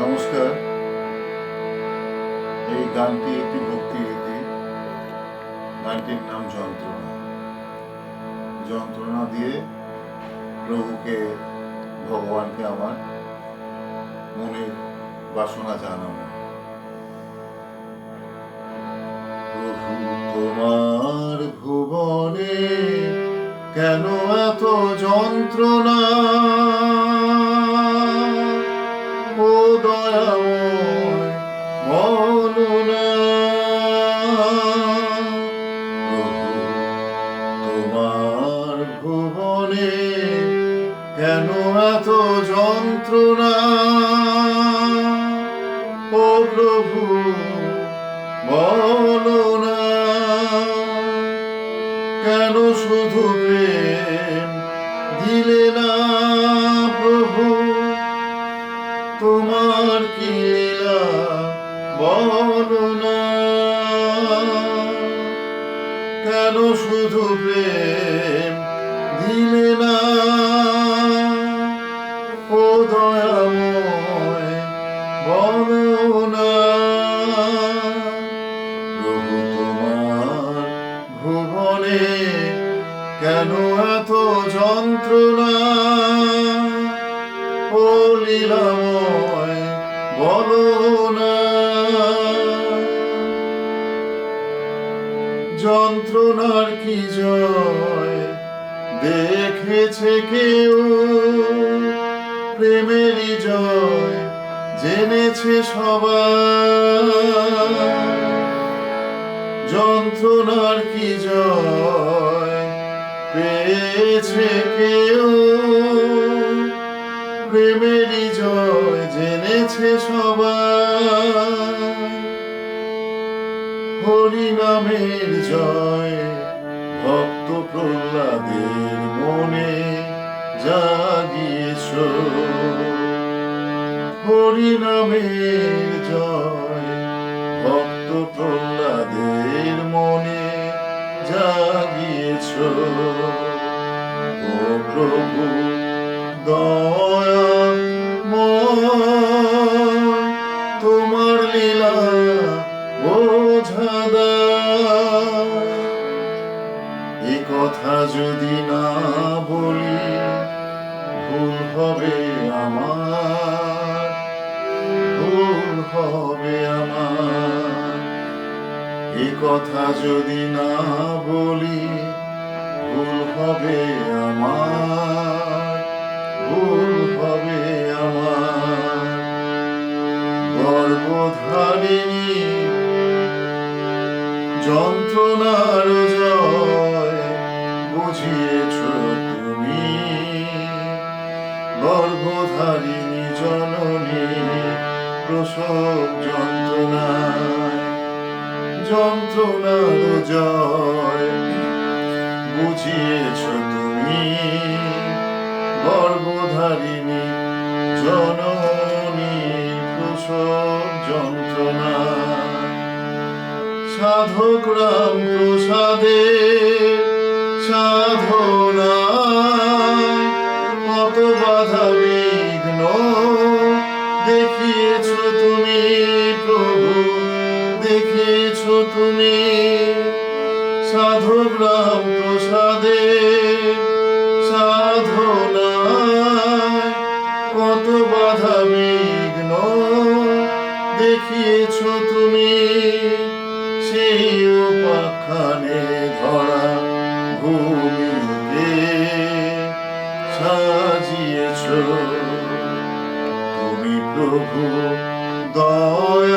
নমস্কার। এই গানটি একটি ভক্তিগীতি গানটির নাম যন্ত্রণা। যন্ত্রণা দিয়ে প্রভুকে, ভগবানকে আমার মনের বাসনা জানাব। প্রভু তোমার ভুবনে কেন এত যন্ত্রণা? ও দয়াময় মননা তোমার ভুবনে কেন এত যন্ত্রণা? ও প্রভু বলো শুধু প্রেম দিলে না প্রভু তোমার কি কেন শুধু প্রেম দিলে না কেন এত যন্ত্রণা? ও লীলাময়, বলো না। যন্ত্রণার কি জয়? দেখেছে কেউ? প্রেমেরই জয়, জেনেছে সবাই। যন্ত্রণার কি জয়? পেয়েছে কেউ? প্রেমেরই জয় জেনেছে সবাই। হরি নামের জয় ভক্ত প্রহ্লাদের মনে জাগিয়েছ। হরি নামের জয় ভক্ত প্রহ্লাদের মনে জাগিয়েছ। ও প্রভু দয়াময় তোমার লীলা বোঝাদা এ কথা যদি না বলি, ভুল হবে আমার। কথা যদি না বলি, ভুল হবে আমার, ভুল হবে আমার। গর্ভধারিণী, যন্ত্রণার জয় বুঝিয়েছ তুমি। গর্ভধারিণী জননী, প্রসব যন্ত্রণায় যন্ত্রণার জয়। বুঝিয়েছ তুমি গর্ভধারিণী জননী প্রসব যন্ত্রণায় সাধক রাম প্রসাদে সাধনায় দেখিয়েছ তুমি। সাধক রাম প্রসাদে সাধনায় কত বাধা বিঘ্ন দেখিয়েছ তুমি। সেই উপাখ্যানে ধরা ভূমিকে সাজিয়েছ। তুমি প্রভু দয়াময়